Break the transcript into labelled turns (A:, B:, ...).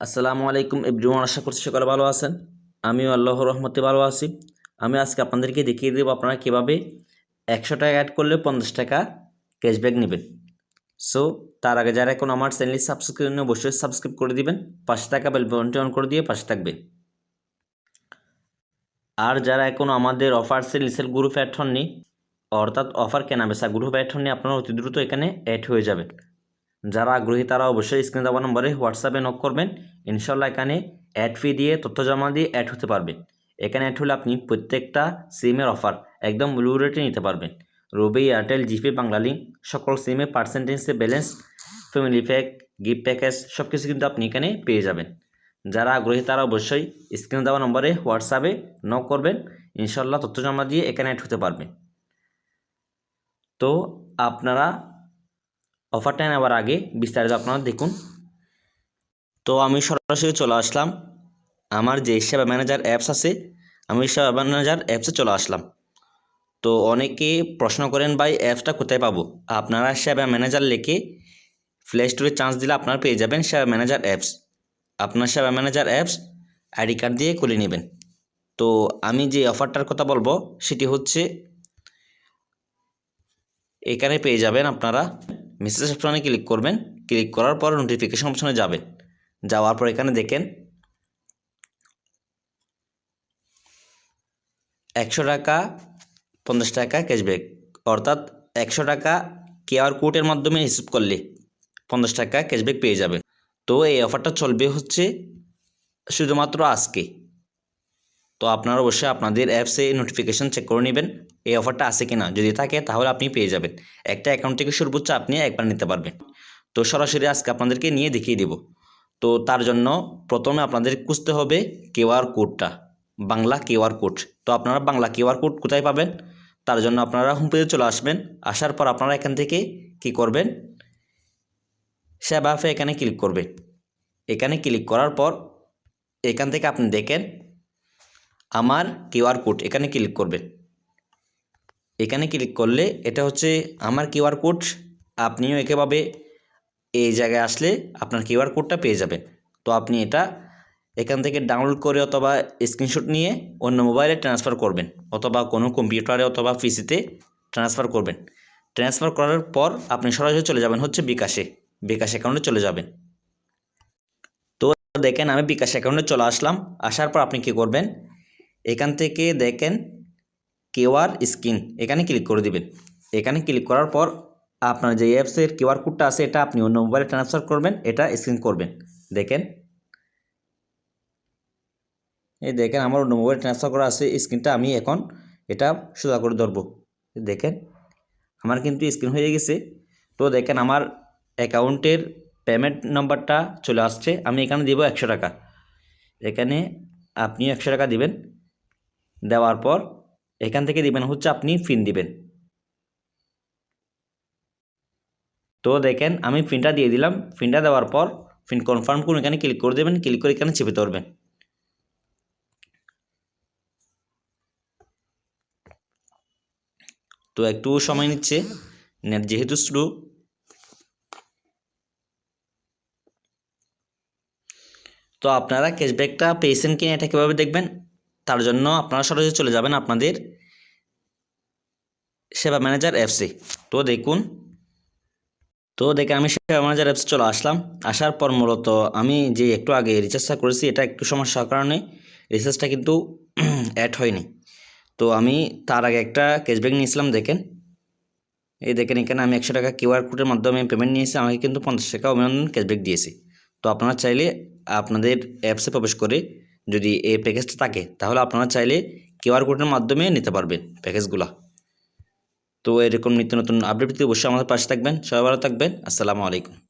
A: আসসালামু আলাইকুম এভরিওয়ান, আশা করছি সকালে ভালো আছেন। আমিও আল্লাহ রহমতে ভালো আছি। আমি আজকে আপনাদেরকে দেখিয়ে দেবো আপনারা কীভাবে একশো টাকা অ্যাড করলে পঞ্চাশ টাকা ক্যাশব্যাক নেবেন। সো তার আগে যারা এখন আমার চ্যানেল সাবস্ক্রাইব নিয়ে অবশ্যই সাবস্ক্রাইব করে দিবেন। পাশে টাকা বেল অন করে দিয়ে পাশে থাকবে। আর যারা এখন আমাদের offer sale sale group add হননি, অর্থাৎ অফার কেনা বেচা গ্রুপ অ্যাড হননি, আপনারা অতি দ্রুত এখানে অ্যাড হয়ে যাবেন। যারা আগ্রহী তারা অবশ্যই স্ক্রিন দেওয়া নম্বরে হোয়াটসঅ্যাপে নক করবেন। ইনশাল্লাহ এখানে অ্যাড ফি দিয়ে, তথ্য জমা দিয়ে অ্যাড হতে পারবেন এখানে অ্যাড হলে আপনি প্রত্যেকটা সিমের অফার একদম ব্লু রেটে নিতে পারবেন। রবি এয়ারটেল জিপি বাংলালিঙ্ক সকল সিমে পার্সেন্টেজে balance family pack gift package সব কিছু কিন্তু আপনি এখানে পেয়ে যাবেন। যারা আগ্রহী তারা অবশ্যই স্ক্রিন দেওয়া নম্বরে হোয়াটসঅ্যাপে নক করবেন। ইনশাল্লাহ তথ্য জমা দিয়ে এখানে অ্যাড হতে পারবেন তো আপনারা অফারটা নেওয়ার আগে বিস্তারিত আপনারা দেখুন। তো আমি সরাসরি চলে আসলাম। আমার যে সেবা ম্যানেজার অ্যাপস আছে, আমি সেবা ম্যানেজার অ্যাপসে চলে আসলাম। তো অনেকে প্রশ্ন করেন, ভাই, অ্যাপসটা কোথায় পাবো? আপনারা সেবা ম্যানেজার লেখে প্লে স্টোরে চান্স দিলে আপনারা পেয়ে যাবেন সেবা ম্যানেজার অ্যাপস। আপনার সেবা ম্যানেজার অ্যাপস আইডি কার্ড দিয়ে খুলে নেবেন। তো আমি যে অফারটার কথা বলব, সেটি হচ্ছে, এখানে পেয়ে যাবেন আপনারা মেসেজ অপশনে ক্লিক করবেন। ক্লিক করার পর নোটিফিকেশন অপশনে যাবেন। যাওয়ার পর এখানে দেখেন একশো টাকা, পঞ্চাশ টাকা ক্যাশব্যাক অর্থাৎ একশো টাকা কেআর কোডের মাধ্যমে হিসেব করলে পঞ্চাশ টাকা ক্যাশব্যাক পেয়ে যাবেন। তো এই অফারটা চলবে হচ্ছে শুধুমাত্র আজকে। তো আপনারা অবশ্যই আপনাদের অ্যাপসে নোটিফিকেশন চেক করে নেবেন, এই অফারটা আছে কি না যদি থাকে, তাহলে আপনি পেয়ে যাবেন। একটা অ্যাকাউন্ট থেকে সর্বোচ্চ আপনি একবার নিতে পারবেন। তো সরাসরি আজকে আপনাদেরকে নিয়ে দেখিয়ে দেব। তো তার জন্য প্রথমে আপনাদের খুঁজতে হবে কিউআর কোডটা বাংলা কিউআর কোড তো আপনারা বাংলা কিউআর কোড কোথায় পাবেন? তার জন্য আপনারা হোম পেজে চলে আসবেন। আসার পর আপনারা এখান থেকে কি করবেন? সেবা এখানে ক্লিক করবেন। এখানে ক্লিক করার পর এখান থেকে আপনি দেখেন আমার কিউআর কোড এখানে ক্লিক করবেন। এখানে ক্লিক করলে এটা হচ্ছে আমার কিউআর কোড, আপনিও একেভাবে এই জায়গায় আসলে আপনার কিউআর কোডটা পেয়ে যাবেন। তো আপনি এটা এখান থেকে ডাউনলোড করে অথবা স্ক্রিনশট নিয়ে অন্য মোবাইলে ট্রান্সফার করবেন অথবা কোনো কম্পিউটারে অথবা পিসিতে ট্রান্সফার করবেন। ট্রান্সফার করার পর আপনি সরাসরি চলে যাবেন হচ্ছে বিকাশে, বিকাশ অ্যাকাউন্টে চলে যাবেন। তো দেখেন আমি বিকাশ অ্যাকাউন্টে চলে আসলাম, আসার পর আপনি কি করবেন? এখান থেকে দেখেন কিউআর স্ক্রিন, এখানে ক্লিক করে দিবেন। এখানে ক্লিক করার পর আপনার যে অ্যাপসের কিউআর কোডটা আছে, এটা আপনি অন্য মোবাইলে ট্রান্সফার করবেন, এটা স্ক্রিন করবেন। দেখেন, এই দেখেন আমার অন্য মোবাইলে ট্রান্সফার করা আছে স্ক্রিনটা আমি এখন এটা সোজা করে ধরবো। দেখেন, আমার কিন্তু স্ক্রিন হয়ে গেছে। তো দেখেন আমার অ্যাকাউন্টের পেমেন্ট নাম্বারটা চলে আসছে, আমি এখানে দিব একশো টাকা। এখানে আপনিও একশো টাকা দিবেন। দেওয়ার পর এখান থেকে দিবেন হচ্ছে আপনি ফিন দিবেন। তো দেখেন আমি ফিনটা দিয়ে দিলাম। ফিনটা দেওয়ার পর ফিন কনফার্ম করুন, এখানে ক্লিক করে দেবেন ক্লিক করে এখানে চেপে ধরবেন। তো একটু সময় নিচ্ছে নেট যেহেতু স্লো তো আপনারা ক্যাশব্যাকটা পেয়েছেন কিনা এটা কীভাবে দেখবেন? তার জন্য আপনারা সরাসরি চলে যাবেন আপনাদের সেবা ম্যানেজার অ্যাপসে তো দেখুন, তো দেখে আমি সেবা ম্যানেজার অ্যাপসে চলে আসলাম। আসার পর মূলত আমি যে একটু আগে রিচার্জটা করেছি, এটা একটু সমস্যার কারণে রিচার্জটা কিন্তু অ্যাড হয়নি। তো আমি তার আগে একটা ক্যাশব্যাক নিয়েছিলাম, দেখেন। এই দেখেন, এখানে আমি একশো টাকা কিউআর কোডের মাধ্যমে পেমেন্ট নিয়েছি, আমাকে কিন্তু পঞ্চাশ টাকা অভিনন্দন ক্যাশব্যাক দিয়েছি। তো আপনারা চাইলে আপনাদের অ্যাপসে প্রবেশ করে যদি এই প্যাকেজটা থাকে, তাহলে আপনারা চাইলে কিউআর কোডের মাধ্যমে নিতে পারবেন প্যাকেজগুলো তো এরকম নিত্য নতুন আপডেট পেতে অবশ্যই আমাদের পাশে থাকবেন। সবাই ভালো থাকবেন। আসসালামু আলাইকুম।